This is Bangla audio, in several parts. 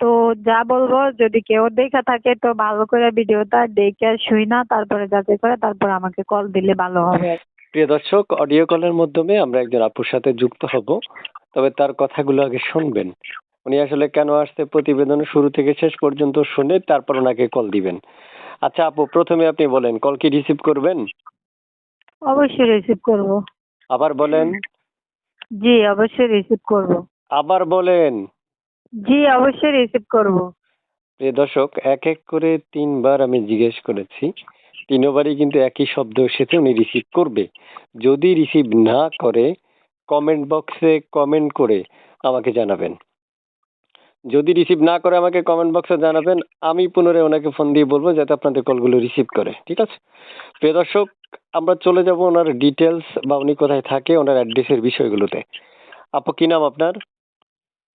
তো যা বলব যদি কেউ দেখা থাকে তো ভালো করে ভিডিওটা দেখে শুই না তারপরে যাচাই করে তারপর আমাকে কল দিলে ভালো হবে। প্রিয় দর্শক অডিও কলের মাধ্যমে আমরা একজন আপুর সাথে যুক্ত হব। তবে তার কথাগুলো আগে শুনবেন। উনি আসলে কেন আসছে প্রতিবেদন শুরু থেকে শেষ পর্যন্ত শুনে তারপর ওনাকে কল দিবেন। আচ্ছা আপু প্রথমে আপনি বলেন কল কি রিসিভ করবেন? অবশ্যই রিসিভ করব। আবার বলেন। জি অবশ্যই রিসিভ করব। আবার বলেন। জি, অবশ্যই রিসিভ করব। প্রিয় দর্শক, এক এক করে তিনবার আমি জিজ্ঞেস করেছি। তিনবারই কিন্তু একই শব্দ এসেছে, উনি রিসিভ করবে। যদি রিসিভ না করে কমেন্ট বক্সে কমেন্ট করে আমাকে জানাবেন। যদি রিসিভ না করে আমাকে কমেন্ট বক্সে জানাবেন, আমি পুনরায় ওনাকে ফোন দিয়ে বলব যাতে আপনাদের কলগুলো রিসিভ করে। ঠিক আছে? প্রিয় দর্শক, আমরা চলে যাব ওনার ডিটেলস বা উনি কোথায় থাকে, ওনার অ্যাড্রেসের বিষয়গুলোতে। আপু, কি নাম আপনার?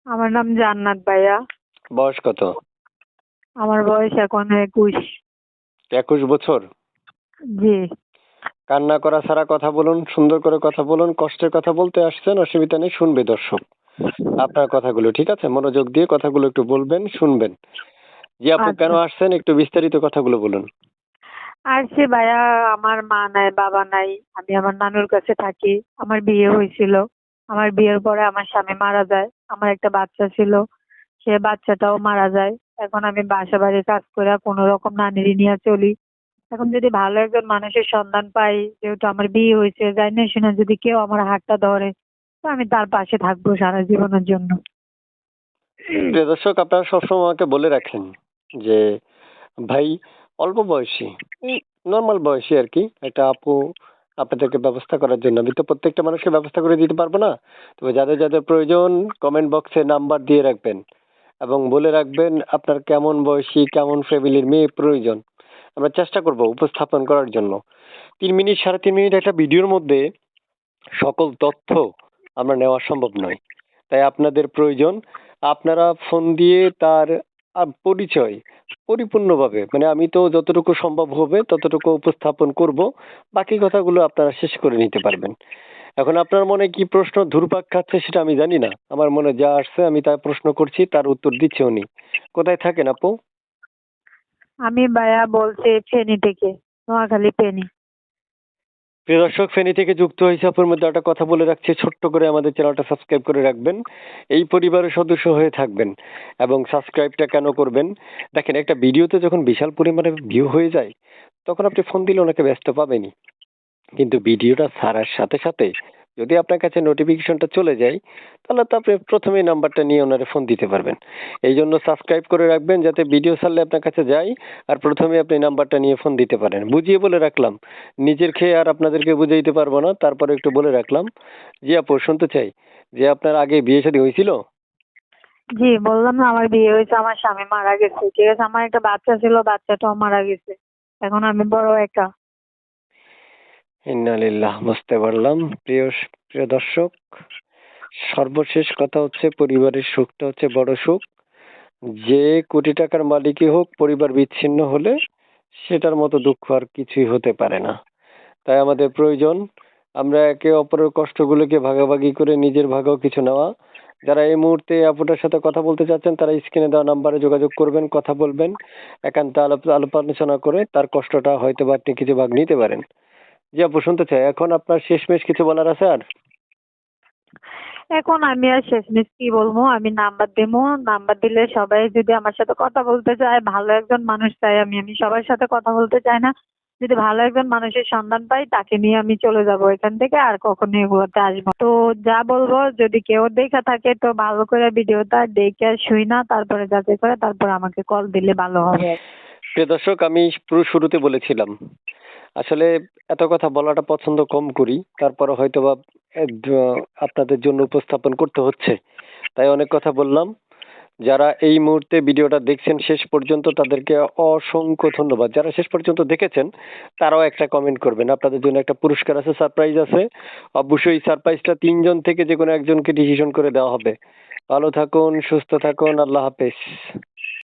আমার নাম জান্নাত ভাইয়া। বয়স কত? আমার বয়স এখন একুশ। একুশ বছর? জি। কান্না করা ছাড়া কথা বলুন সুন্দর করে কথা বলুন কষ্টের কথা বলতে আসছেন অসুবিধা নেই শুনবে দর্শক। আপনার কথাগুলো ঠিক আছে? মনোযোগ দিয়ে কথাগুলো একটু বলবেন শুনবেন। জি আপু আচ্ছা। কেন আসছেন? একটু বিস্তারিত কথাগুলো বলুন। আসছে ভাইয়া আমার মা নাই বাবা নাই আমি আমার নানুর কাছে থাকি আমার বিয়ে হয়েছিল। আমার বিয়ের পরে আমার স্বামী মারা যায়। আমার একটা বাচ্চা ছিল সে বাচ্চাটাও মারা যায়। এখন আমি বাসা বাড়ি কাজ করে কোনো রকম নানির নিয়ে চলি। এখন যদি ভালো একজন মানুষের সন্ধান পাই যেহেতু আমার বিয়ে হয়েছে যাই না শুনে যদি কেউ আমার হাতটা ধরে তো আমি তার পাশে থাকব সারা জীবনের জন্য। দর্শক আপনারা সবসময় আমাকে বলে রাখেন যে ভাই অল্প বয়সী নর্মাল বয়সী আর কি। একটা আপু আপনাদেরকে ব্যবস্থা করার জন্য। আমি তো প্রত্যেকটা মানুষকে ব্যবস্থা করে দিতে পারব না। তবে যাদের যাদের প্রয়োজন কমেন্ট বক্সে নাম্বার দিয়ে রাখবেন। এবং বলে রাখবেন আপনার কেমন বয়সী, কেমন ফ্যামিলির মেয়ে প্রয়োজন। আমরা চেষ্টা করব উপস্থাপন করার জন্য। তিন মিনিট, সাড়ে তিন মিনিট একটা ভিডিওর মধ্যে সকল তথ্য আমরা নেওয়া সম্ভব নয়। তাই আপনাদের প্রয়োজন, আপনারা ফোন দিয়ে তার পরিচয় পরিপূর্ণভাবে। মানে আমি তো যতটুকু সম্ভব হবে, ততটুকু উপস্থাপন করব, বাকি কথাগুলো আপনারা শেষ করে নিতে পারবেন। এখন আপনার মনে কি প্রশ্ন ধুরপাক খাচ্ছে সেটা আমি জানি না। আমার মনে যা আসছে আমি তার প্রশ্ন করছি, তার উত্তর দিচ্ছে উনি। কোথায় থাকেন আপু? আমি বায়া বলছি ফেনী থেকে, নোয়াখালী ফেনী। প্রিয় দর্শক, ফেনী থেকে যুক্ত হয়েছে আপনার মধ্যে একটা কথা বলে রাখছি। ছোট্ট করে আমাদের চ্যানেলটা সাবস্ক্রাইব করে রাখবেন। এই পরিবারের সদস্য হয়ে থাকবেন এবং সাবস্ক্রাইবটা কেন করবেন? দেখেন, একটা ভিডিওতে যখন বিশাল পরিমাণে ভিউ হয়ে যায়, তখন আপনি ফোন দিলে ওনাকে ব্যস্ত পাবেনই। কিন্তু ভিডিওটা ছাড়ার সাথে সাথে যদি আপনার কাছে নোটিফিকেশনটা চলে যায়, তাহলে তো আপনি প্রথমেই নাম্বারটা নিয়ে ওনারে ফোন দিতে পারবেন। এই জন্য সাবস্ক্রাইব করে রাখবেন যাতে ভিডিও ছাড়লে আপনার কাছে যায়, আর প্রথমে আপনি নাম্বারটা নিয়ে ফোন দিতে পারেন। বুঝিয়ে বলে রাখলাম, নিজের খেয়ে আর আপনাদেরকে বুঝাইতে পারব না, তারপরে একটু বলে রাখলাম, জি আপু, শুনতে চাই, যে আপনার আগে বিয়ে শাদী হয়েছিল? জি, বললাম না আমার বিয়ে হয়েছে, আমার স্বামী মারা গেছে, ঠিক আছে? আমার একটা বাচ্চা ছিল, বাচ্চাটাও মারা গেছে। এখন আমি বড় একা। ইন্নালিল্লাহ, বুঝতে পারলাম। প্রিয় প্রিয় দর্শক, সর্বশেষ কথা হচ্ছে পরিবারের সুখটা হচ্ছে বড় সুখ। যে কোটি টাকার মালিকই হোক, পরিবার বিচ্ছিন্ন হলে সেটার মতো দুঃখ আর কিছুই হতে পারে না। তাই আমাদের প্রয়োজন আমরা একে অপরের কষ্টগুলোকে ভাগাভাগি করে নিজের ভাগেও কিছু নেওয়া। যারা এই মুহূর্তে আপুটার সাথে কথা বলতে চাচ্ছেন, তারা স্ক্রিনে দেওয়া নাম্বারে যোগাযোগ করবেন, কথা বলবেন। একান্ত আলাপ আলোচনা করে তার কষ্টটা হয়তো বা আপনি কিছু ভাগ নিতে পারেন। জি আপু শুনতে চাই এখন আপনার শেষমেশ কিছু বলার আছে আর? এখন আমি আর শেষমেশ কি বলব? আমি নাম্বার দেবো নাম্বার দিলে সবাই যদি আমার সাথে কথা বলতে চায় ভালো একজন মানুষ চাই আমি। আমি সবার সাথে কথা বলতে চাই না। যদি ভালো একজন মানুষের সন্ধান পাই তাকে নিয়ে আমি চলে যাব এখান থেকে আর কখনো এগুলোতে আসব তো যা বলব যদি কেউ দেখা থাকে তো ভালো করে ভিডিওটা দেখে শুই না তারপরে যাচাই করে তারপর আমাকে কল দিলে ভালো হবে। প্রিয় দর্শক আমি পুরো শুরুতে বলেছিলাম আসলে এত কথা বলাটা পছন্দ কম করি। তারপরে হয়তো বা আপনাদের জন্য উপস্থাপন করতে হচ্ছে। তাই অনেক কথা বললাম। যারা এই মুহূর্তে ভিডিওটা দেখছেন, শেষ পর্যন্ত তাদেরকে অসংখ্য ধন্যবাদ। যারা শেষ পর্যন্ত দেখেছেন, তারাও একটা কমেন্ট করবেন। আপনাদের জন্য একটা পুরস্কার আছে সারপ্রাইজ আছে। অবশ্যই সারপ্রাইজটা তিনজন থেকে যে কোনো একজনকে ডিসিশন করে দেওয়া হবে। ভালো থাকুন, সুস্থ থাকুন, আল্লাহ হাফেজ।